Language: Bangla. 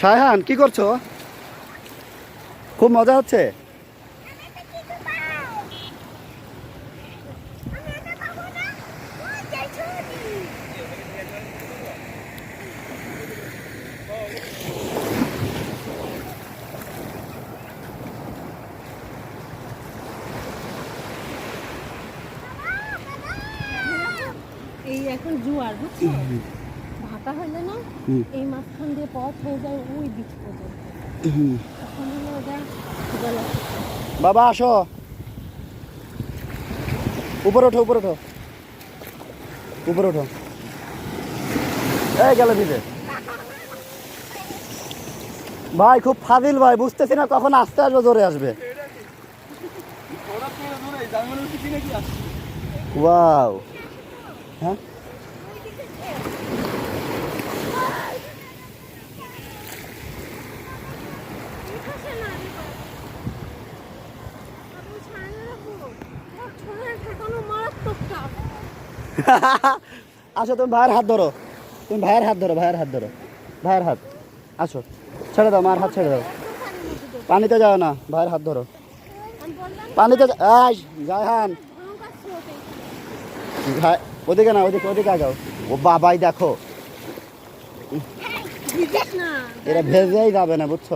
সায়হান কি করছ? খুব মজা হচ্ছে? এই এখন জোয়ার বুঝছ? হইলে না এই মাঝখান দিয়ে পথ হয়ে যায় ওই দিক পর্যন্ত। তখন হলো ওটা জল বাবা আসো। উপরে ওঠো উপরে ওঠো। উপরে ওঠো। এই গেল ভিজে ভাই খুব ফাজিল ভাই বুঝতেছি না কখন আস্তে আসবে জোরে আসবে? ওয়াও। হ্যাঁ? আসো তুমি ভাইয়ের হাত ধরো। তুমি ভাইয়ের হাত ধরো ভাইয়ের হাত ধরো। ভাইয়ের হাত। আসো। ছেড়ে দাও মার হাত ছেড়ে দাও। পানিতে যাও না ভাইয়ের হাত ধরো। পানিতে ভাই ওদিকে না ওদিকে ওদিকে যাও ও বাবাই দেখো। না। এরা ভেজেই যাবে না বুঝছ?